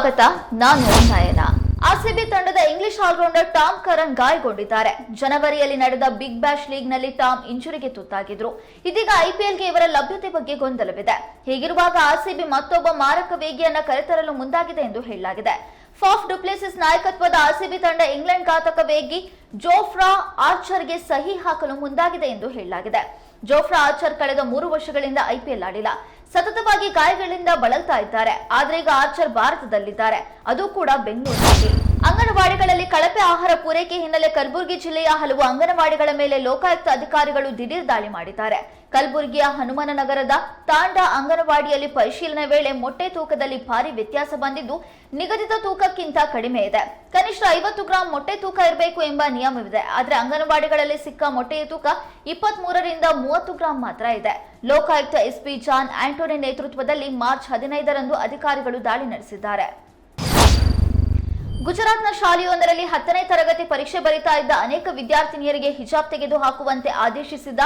ಸ್ವಾಗತ, ನಾನು ನಯನ. ಆರ್ಸಿಬಿ ತಂಡದ ಇಂಗ್ಲಿಷ್ ಆಲ್ರೌಂಡರ್ ಟಾಮ್ ಕರನ್ ಗಾಯಗೊಂಡಿದ್ದಾರೆ. ಜನವರಿಯಲ್ಲಿ ನಡೆದ ಬಿಗ್ ಬ್ಯಾಶ್ ಲೀಗ್ನಲ್ಲಿ ಟಾಮ್ ಇಂಜುರಿಗೆ ತುತ್ತಾಗಿದ್ರು. ಇದೀಗ ಐಪಿಎಲ್ಗೆ ಇವರ ಲಭ್ಯತೆ ಬಗ್ಗೆ ಗೊಂದಲವಿದೆ. ಹೀಗಿರುವಾಗ ಆರ್ಸಿಬಿ ಮತ್ತೊಬ್ಬ ಮಾರಕ ವೇಗಿಯನ್ನ ಕರೆತರಲು ಮುಂದಾಗಿದೆ ಎಂದು ಹೇಳಲಾಗಿದೆ. ಫಾಫ್ ಡುಪ್ಲೇಸಿಸ್ ನಾಯಕತ್ವದ ಆರ್ಸಿಬಿ ತಂಡ ಇಂಗ್ಲೆಂಡ್ ಘಾತಕ ವೇಗಿ ಜೋಫ್ರಾ ಆರ್ಚರ್ಗೆ ಸಹಿ ಹಾಕಲು ಮುಂದಾಗಿದೆ ಎಂದು ಹೇಳಲಾಗಿದೆ. ಜೋಫ್ರಾ ಆರ್ಚರ್ ಕಳೆದ ಮೂರು ವರ್ಷಗಳಿಂದ ಐಪಿಎಲ್ ಆಡಿಲ್ಲ. ಸತತವಾಗಿ ಗಾಯಗಳಿಂದ ಬಳಲ್ತಾ ಇದ್ದಾರೆ. ಆದ್ರೆ ಈಗ ಆರ್ಚರ್ ಭಾರತದಲ್ಲಿದ್ದಾರೆ. ಅದು ಕೂಡ ಬೆಂಗಳೂರಿನಲ್ಲಿ. ಅಂಗನವಾಡಿಗಳಲ್ಲಿ ಕಳಪೆ ಆಹಾರ ಪೂರೈಕೆ ಹಿನ್ನೆಲೆ ಕಲಬುರಗಿ ಜಿಲ್ಲೆಯ ಹಲವು ಅಂಗನವಾಡಿಗಳ ಮೇಲೆ ಲೋಕಾಯುಕ್ತ ಅಧಿಕಾರಿಗಳು ದಿಢೀರ್ ದಾಳಿ ಮಾಡಿದ್ದಾರೆ. ಕಲಬುರಗಿಯ ಹನುಮನ ನಗರದ ತಾಂಡಾ ಅಂಗನವಾಡಿಯಲ್ಲಿ ಪರಿಶೀಲನೆ ವೇಳೆ ಮೊಟ್ಟೆ ತೂಕದಲ್ಲಿ ಭಾರಿ ವ್ಯತ್ಯಾಸ ಬಂದಿದ್ದು, ನಿಗದಿತ ತೂಕಕ್ಕಿಂತ ಕಡಿಮೆ ಇದೆ. ಕನಿಷ್ಠ ಐವತ್ತು ಗ್ರಾಂ ಮೊಟ್ಟೆ ತೂಕ ಇರಬೇಕು ಎಂಬ ನಿಯಮವಿದೆ. ಆದರೆ ಅಂಗನವಾಡಿಗಳಲ್ಲಿ ಸಿಕ್ಕ ಮೊಟ್ಟೆಯ ತೂಕ ಇಪ್ಪತ್ತ್ ಮೂರರಿಂದ ಮೂವತ್ತು ಗ್ರಾಂ ಮಾತ್ರ ಇದೆ. ಲೋಕಾಯುಕ್ತ ಎಸ್ಪಿ ಜಾನ್ ಆಂಟೋನಿ ನೇತೃತ್ವದಲ್ಲಿ ಮಾರ್ಚ್ ಹದಿನೈದರಂದು ಅಧಿಕಾರಿಗಳು ದಾಳಿ ನಡೆಸಿದ್ದಾರೆ. ಗುಜರಾತ್ನ ಶಾಲೆಯೊಂದರಲ್ಲಿ ಹತ್ತನೇ ತರಗತಿ ಪರೀಕ್ಷೆ ಬರಿತಾ ಇದ್ದ ಅನೇಕ ವಿದ್ಯಾರ್ಥಿನಿಯರಿಗೆ ಹಿಜಾಬ್ ತೆಗೆದು ಹಾಕುವಂತೆ ಆದೇಶಿಸಿದ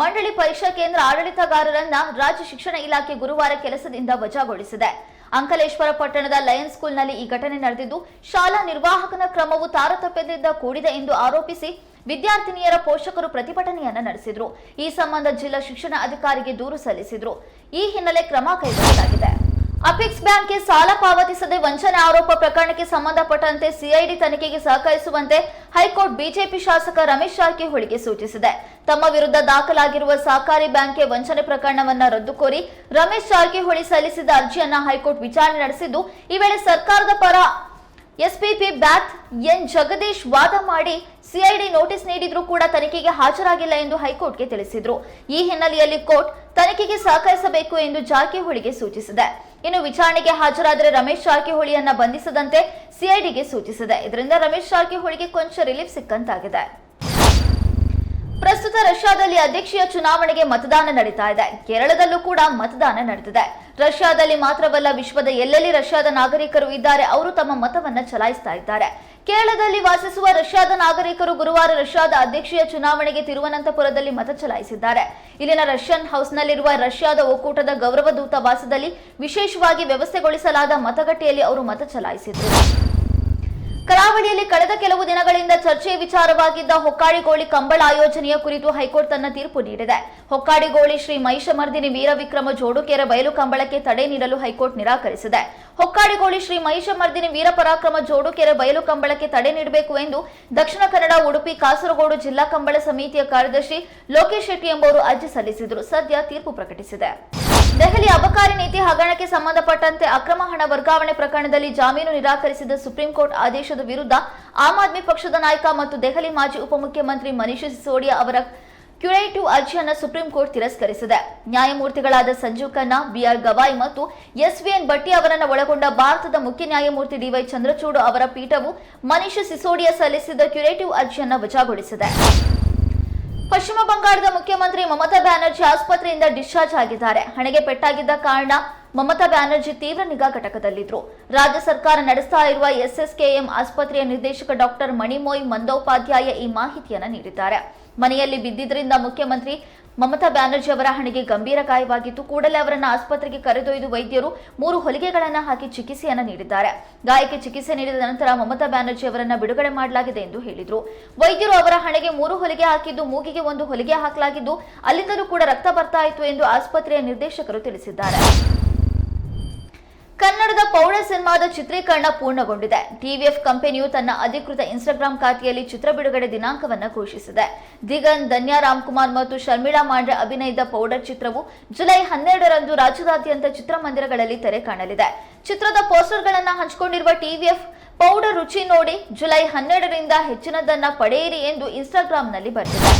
ಮಂಡಳಿ ಪರೀಕ್ಷಾ ಕೇಂದ್ರ ಆಡಳಿತಗಾರರನ್ನ ರಾಜ್ಯ ಶಿಕ್ಷಣ ಇಲಾಖೆ ಗುರುವಾರ ಕೆಲಸದಿಂದ ವಜಾಗೊಳಿಸಿದೆ. ಅಂಕಲೇಶ್ವರ ಪಟ್ಟಣದ ಲಯನ್ಸ್ ಸ್ಕೂಲ್ನಲ್ಲಿ ಈ ಘಟನೆ ನಡೆದಿದ್ದು, ಶಾಲಾ ನಿರ್ವಾಹಕನ ಕ್ರಮವು ತಾರತಮ್ಯದಿಂದ ಕೂಡಿದೆ ಎಂದು ಆರೋಪಿಸಿ ವಿದ್ಯಾರ್ಥಿನಿಯರ ಪೋಷಕರು ಪ್ರತಿಭಟನೆಯನ್ನ ನಡೆಸಿದ್ರು. ಈ ಸಂಬಂಧ ಜಿಲ್ಲಾ ಶಿಕ್ಷಣ ಅಧಿಕಾರಿಗೆ ದೂರು ಸಲ್ಲಿಸಿದ್ರು. ಈ ಹಿನ್ನೆಲೆ ಕ್ರಮ ಕೈಗೊಳ್ಳಲಾಗಿದೆ. ಅಪೆಕ್ಸ್ ಬ್ಯಾಂಕ್ಗೆ ಸಾಲ ಪಾವತಿಸದೆ ವಂಚನೆ ಆರೋಪ ಪ್ರಕರಣಕ್ಕೆ ಸಂಬಂಧಪಟ್ಟಂತೆ ಸಿಐಡಿ ತನಿಖೆಗೆ ಸಹಕರಿಸುವಂತೆ ಹೈಕೋರ್ಟ್ ಬಿಜೆಪಿ ಶಾಸಕ ರಮೇಶ್ ಜಾರಕಿಹೊಳಿಗೆ ಸೂಚಿಸಿದೆ. ತಮ್ಮ ವಿರುದ್ಧ ದಾಖಲಾಗಿರುವ ಸಹಕಾರಿ ಬ್ಯಾಂಕ್ಗೆ ವಂಚನೆ ಪ್ರಕರಣವನ್ನ ರದ್ದು ಕೋರಿ ರಮೇಶ್ ಜಾರಕಿಹೊಳಿ ಸಲ್ಲಿಸಿದ ಅರ್ಜಿಯನ್ನ ಹೈಕೋರ್ಟ್ ವಿಚಾರಣೆ ನಡೆಸಿದ್ದು, ಈ ವೇಳೆ ಸರ್ಕಾರದ ಪರ ಎಸ್ಪಿಪಿ ಬ್ಯಾತ್ ಎನ್ ಜಗದೀಶ್ ವಾದ ಮಾಡಿ ಸಿಐಡಿ ನೋಟಿಸ್ ನೀಡಿದ್ರೂ ಕೂಡ ತನಿಖೆಗೆ ಹಾಜರಾಗಿಲ್ಲ ಎಂದು ಹೈಕೋರ್ಟ್ಗೆ ತಿಳಿಸಿದ್ರು. ಈ ಹಿನ್ನೆಲೆಯಲ್ಲಿ ಕೋರ್ಟ್ ತನಿಖೆಗೆ ಸಹಕರಿಸಬೇಕು ಎಂದು ಜಾರಕಿಹೊಳಿಗೆ ಸೂಚಿಸಿದೆ. ಇನ್ನು ವಿಚಾರಣೆಗೆ ಹಾಜರಾದರೆ ರಮೇಶ್ ಜಾರಕಿಹೊಳಿಯನ್ನ ಬಂಧಿಸದಂತೆ ಸಿಐಡಿಗೆ ಸೂಚಿಸಿದೆ. ಇದರಿಂದ ರಮೇಶ್ ಜಾರಕಿಹೊಳಿಗೆ ಕೊಂಚ ರಿಲೀಫ್ ಸಿಕ್ಕಂತಾಗಿದೆ. ಪ್ರಸ್ತುತ ರಷ್ಯಾದಲ್ಲಿ ಅಧ್ಯಕ್ಷೀಯ ಚುನಾವಣೆಗೆ ಮತದಾನ ನಡೀತಾ ಇದೆ. ಕೇರಳದಲ್ಲೂ ಕೂಡ ಮತದಾನ ನಡೆದಿದೆ. ರಷ್ಯಾದಲ್ಲಿ ಮಾತ್ರವಲ್ಲ, ವಿಶ್ವದ ಎಲ್ಲೆಲ್ಲಿ ರಷ್ಯಾದ ನಾಗರಿಕರು ಇದ್ದಾರೆ, ಅವರು ತಮ್ಮ ಮತವನ್ನ ಚಲಾಯಿಸ್ತಾ ಇದ್ದಾರೆ. ಕೇರಳದಲ್ಲಿ ವಾಸಿಸುವ ರಷ್ಯಾದ ನಾಗರಿಕರು ಗುರುವಾರ ರಷ್ಯಾದ ಅಧ್ಯಕ್ಷೀಯ ಚುನಾವಣೆಗೆ ತಿರುವನಂತಪುರದಲ್ಲಿ ಮತ ಚಲಾಯಿಸಿದ್ದಾರೆ. ಇಲ್ಲಿನ ರಷ್ಯನ್ ಹೌಸ್ನಲ್ಲಿರುವ ರಷ್ಯಾದ ಒಕ್ಕೂಟದ ಗೌರವ ದೂತಾವಾಸದಲ್ಲಿ ವಿಶೇಷವಾಗಿ ವ್ಯವಸ್ಥೆಗೊಳಿಸಲಾದ ಮತಗಟ್ಟೆಯಲ್ಲಿ ಅವರು ಮತ ಚಲಾಯಿಸಿದರು. ಕರಾವಳಿಯಲ್ಲಿ ಕಳೆದ ಕೆಲವು ದಿನಗಳಿಂದ ಚರ್ಚೆಯ ವಿಚಾರವಾಗಿದ್ದ ಹೊಕ್ಕಾಡಿಗೋಳಿ ಕಂಬಳ ಆಯೋಜನೆಯ ಕುರಿತು ಹೈಕೋರ್ಟ್ ತನ್ನ ತೀರ್ಪು ನೀಡಿದೆ. ಹೊಕ್ಕಾಡಿಗೋಳಿ ಶ್ರೀ ಮಹಿಷಮರ್ದಿನಿ ವೀರವಿಕ್ರಮ ಜೋಡುಕೆರೆ ಬಯಲು ಕಂಬಳಕ್ಕೆ ತಡೆ ನೀಡಲು ಹೈಕೋರ್ಟ್ ನಿರಾಕರಿಸಿದೆ. ಹೊಕ್ಕಾಡಿಗೋಳಿ ಶ್ರೀ ಮಹಿಷಮರ್ದಿನಿ ವೀರಪರಾಕ್ರಮ ಜೋಡುಕೆರೆ ಬಯಲು ಕಂಬಳಕ್ಕೆ ತಡೆ ನೀಡಬೇಕು ಎಂದು ದಕ್ಷಿಣ ಕನ್ನಡ, ಉಡುಪಿ, ಕಾಸರಗೋಡು ಜಿಲ್ಲಾ ಕಂಬಳ ಸಮಿತಿಯ ಕಾರ್ಯದರ್ಶಿ ಲೋಕೇಶ್ ಶೆಟ್ಟಿ ಎಂಬುವರು ಅರ್ಜಿ ಸಲ್ಲಿಸಿದರು. ಸದ್ಯ ತೀರ್ಪು ಪ್ರಕಟಿಸಿದೆ. ದೆಹಲಿ ಅಬಕಾರಿ ನೀತಿ ಹಗರಣಕ್ಕೆ ಸಂಬಂಧಪಟ್ಟಂತೆ ಅಕ್ರಮ ಹಣ ವರ್ಗಾವಣೆ ಪ್ರಕರಣದಲ್ಲಿ ಜಾಮೀನು ನಿರಾಕರಿಸಿದ ಸುಪ್ರೀಂ ಕೋರ್ಟ್ ಆದೇಶದ ವಿರುದ್ಧ ಆಮ್ ಆದ್ಮಿ ಪಕ್ಷದ ನಾಯಕ ಮತ್ತು ದೆಹಲಿ ಮಾಜಿ ಉಪಮುಖ್ಯಮಂತ್ರಿ ಮನೀಶ್ ಸಿಸೋಡಿಯಾ ಅವರ ಕ್ಯುರೇಟಿವ್ ಅರ್ಜಿಯನ್ನು ಸುಪ್ರೀಂ ಕೋರ್ಟ್ ತಿರಸ್ಕರಿಸಿದೆ. ನ್ಯಾಯಮೂರ್ತಿಗಳಾದ ಸಂಜೀವ್ ಖನ್ನಾ, ಬಿಆರ್ ಗವಾಯ್ ಮತ್ತು ಎಸ್ವಿಎನ್ ಭಟ್ಟಿ ಅವರನ್ನು ಒಳಗೊಂಡ ಭಾರತದ ಮುಖ್ಯ ನ್ಯಾಯಮೂರ್ತಿ ಡಿವೈ ಚಂದ್ರಚೂಡ್ ಅವರ ಪೀಠವು ಮನೀಶ್ ಸಿಸೋಡಿಯಾ ಸಲ್ಲಿಸಿದ ಕ್ಯುರೇಟಿವ್ ಅರ್ಜಿಯನ್ನು ವಜಾಗೊಳಿಸಿದೆ. ಪಶ್ಚಿಮ ಬಂಗಾಳದ ಮುಖ್ಯಮಂತ್ರಿ ಮಮತಾ ಬ್ಯಾನರ್ಜಿ ಆಸ್ಪತ್ರೆಯಿಂದ ಡಿಸ್ಚಾರ್ಜ್ ಆಗಿದ್ದಾರೆ. ಹಣೆಗೆ ಪೆಟ್ಟಾಗಿದ್ದ ಕಾರಣ ಮಮತಾ ಬ್ಯಾನರ್ಜಿ ತೀವ್ರ ನಿಗಾ ಘಟಕದಲ್ಲಿದ್ದರು ರಾಜ್ಯ ಸರ್ಕಾರ ನಡೆಸ್ತಾ ಇರುವ ಎಸ್ಎಸ್ಕೆಎಂ ಆಸ್ಪತ್ರೆಯ ನಿರ್ದೇಶಕ ಡಾಕ್ಟರ್ ಮಣಿಮೋಯ್ ಮಂದೋಪಾಧ್ಯಾಯ ಈ ಮಾಹಿತಿಯನ್ನು ನೀಡಿದ್ದಾರೆ. ಮನೆಯಲ್ಲಿ ಬಿದ್ದಿದ್ದರಿಂದ ಮುಖ್ಯಮಂತ್ರಿ ಮಮತಾ ಬ್ಯಾನರ್ಜಿ ಅವರ ಹಣೆಗೆ ಗಂಭೀರ ಗಾಯವಾಗಿತ್ತು ಕೂಡಲೇ ಅವರನ್ನು ಆಸ್ಪತ್ರೆಗೆ ಕರೆದೊಯ್ದು ವೈದ್ಯರು ಮೂರು ಹೊಲಿಗೆಗಳನ್ನು ಹಾಕಿ ಚಿಕಿತ್ಸೆಯನ್ನು ನೀಡಿದ್ದಾರೆ. ಗಾಯಕ್ಕೆ ಚಿಕಿತ್ಸೆ ನೀಡಿದ ನಂತರ ಮಮತಾ ಬ್ಯಾನರ್ಜಿ ಅವರನ್ನು ಬಿಡುಗಡೆ ಮಾಡಲಾಗಿದೆ ಎಂದು ಹೇಳಿದರು. ವೈದ್ಯರು ಅವರ ಹಣೆಗೆ ಮೂರು ಹೊಲಿಗೆ ಹಾಕಿದ್ದು, ಮೂಗಿಗೆ ಒಂದು ಹೊಲಿಗೆ ಹಾಕಲಾಗಿದ್ದು, ಅಲ್ಲಿಂದಲೂ ಕೂಡ ರಕ್ತ ಬರ್ತಾ ಇತ್ತು ಎಂದು ಆಸ್ಪತ್ರೆಯ ನಿರ್ದೇಶಕರು ತಿಳಿಸಿದ್ದಾರೆ. ಕನ್ನಡದ ಪೌಢ ಸಿನಿಮಾದ ಚಿತ್ರೀಕರಣ ಪೂರ್ಣಗೊಂಡಿದೆ. ಟಿವಿಎಫ್ ಕಂಪನಿಯು ತನ್ನ ಅಧಿಕೃತ ಇನ್ಸ್ಟಾಗ್ರಾಮ್ ಖಾತೆಯಲ್ಲಿ ಚಿತ್ರ ಬಿಡುಗಡೆ ದಿನಾಂಕವನ್ನು ಘೋಷಿಸಿದೆ. ದಿಗನ್, ಧನ್ಯ ರಾಮ್ಕುಮಾರ್ ಮತ್ತು ಶರ್ಮಿಳಾ ಮಾಂಡ್ರೆ ಅಭಿನಯದ ಪೌಡರ್ ಚಿತ್ರವು ಜುಲೈ ಹನ್ನೆರಡರಂದು ರಾಜ್ಯದಾದ್ಯಂತ ಚಿತ್ರಮಂದಿರಗಳಲ್ಲಿ ತೆರೆ ಕಾಣಲಿದೆ. ಚಿತ್ರದ ಪೋಸ್ಟರ್ಗಳನ್ನು ಹಂಚಿಕೊಂಡಿರುವ ಟಿವಿಎಫ್ ಪೌಡರ್ ರುಚಿ ನೋಡಿ ಜುಲೈ ಹನ್ನೆರಡರಿಂದ ಹೆಚ್ಚಿನದನ್ನ ಪಡೆಯಿರಿ ಎಂದು ಇನ್ಸ್ಟಾಗ್ರಾಂನಲ್ಲಿ ಬರೆದಿದೆ.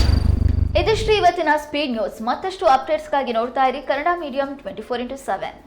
ಇದಿಷ್ಟು ಇವತ್ತಿನ ಸ್ಪೀಡ್ ನ್ಯೂಸ್. ಮತ್ತಷ್ಟು ಅಪ್ಡೇಟ್ಸ್ಗಾಗಿ ನೋಡ್ತಾ ಇರಿ Kannada medium twenty four into seven.